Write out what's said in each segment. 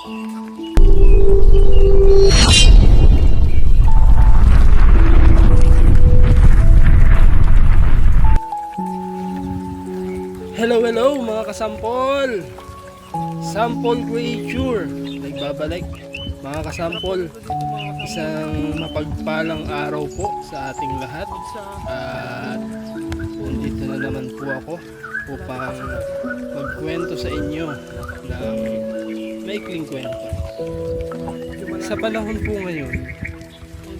Hello, hello mga kasampol! Sample creature! Nagbabalik mga kasampol, isang mapagpalang araw po sa ating lahat at nandito na naman po ako upang magkwento sa inyo ng maikling kwento. Sa panahon po ngayon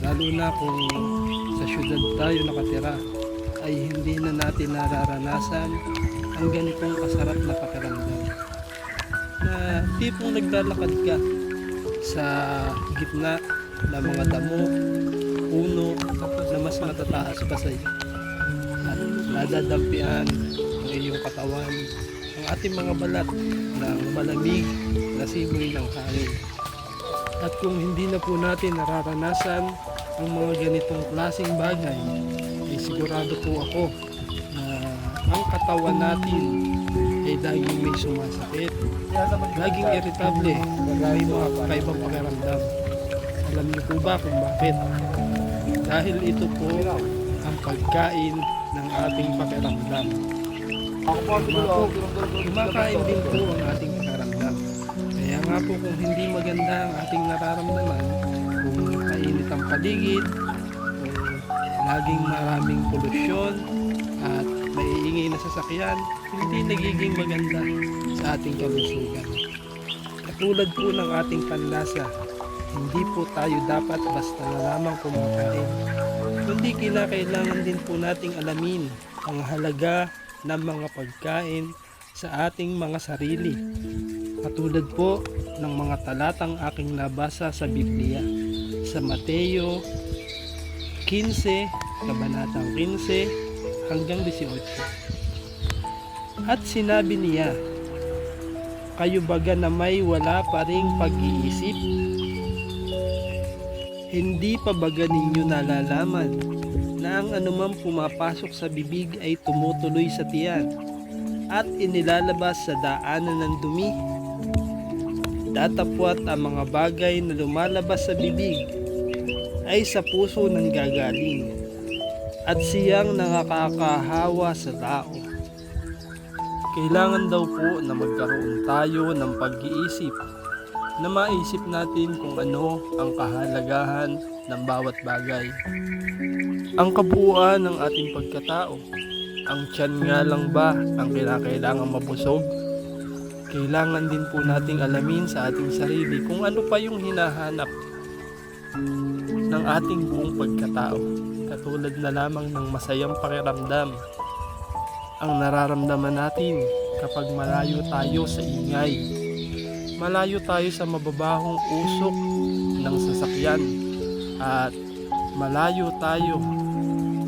Lalo na kung sa syudad tayo nakatira ay hindi na natin nararanasan ang ganitong kasarap na pakiramdam. Na tipong naglalakad ka sa gitna ng mga damo, puno na mas matataas pa sa iyo at nadadampian ang iyong katawan ang ating mga balat ng malamig na simoy ng hangin at kung hindi na po natin nararanasan ang mga ganitong klaseng bagay ay sigurado po ako na ang katawan natin ay laging may sumasakit, laging irritable, may mga kakaibang pakiramdam. Alam niyo po ba kung bakit? Dahil ito po ang pagkain ng ating pakiramdam. Kumakain din po ang ating pakiramdam. Kaya nga po kung hindi maganda ang ating nararamdaman, kung mainit ang paligid, laging maraming polusyon, at maiingay na sasakyan, hindi nagiging maganda sa ating kalusugan. Katulad po ng ating panlasa, hindi po tayo dapat basta na lamang kumakain, kundi kinakailangan din po nating alamin ang halaga ng mga pagkain sa ating mga sarili. Katulad po ng mga talatang aking nabasa sa Biblia sa Mateo 15, Kabanatang 15 hanggang 18. At sinabi niya, Kayo baga na may wala pa ring pag-iisip? Hindi pa baga ninyo nalalaman na ang anumang pumapasok sa bibig ay tumutuloy sa tiyan at inilalabas sa daanan ng dumi? Datapwat ang mga bagay na lumalabas sa bibig ay sa puso nang gagaling at siyang nakakakahawa sa tao. Kailangan daw po na magkaroon tayo ng pag-iisip na maisip natin kung ano ang kahalagahan ng bawat bagay. Ang kabuuan ng ating pagkatao, ang tiyan nga lang ba ang kinakailangan mabusog? Kailangan din po nating alamin sa ating sarili kung ano pa yung hinahanap ng ating buong pagkatao. Katulad na lamang ng masayang pakiramdam ang nararamdaman natin kapag malayo tayo sa ingay. Malayo tayo sa mababahong usok ng sasakyan at malayo tayo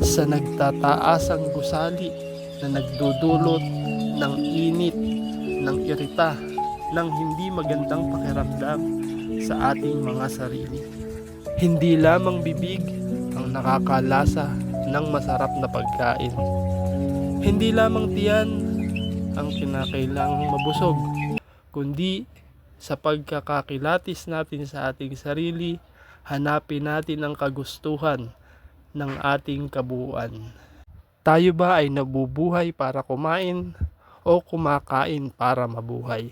sa nagtataasang gusali na nagdudulot ng init, ng irita, ng hindi magandang pakiramdam sa ating mga sarili. Hindi lamang bibig ang nakakalasa ng masarap na pagkain. Hindi lamang tiyan ang kinakailangang mabusog, kundi sa pagkakakilatis natin sa ating sarili, hanapin natin ang kagustuhan ng ating kabuuan. Tayo ba ay nabubuhay para kumain o kumakain para mabuhay?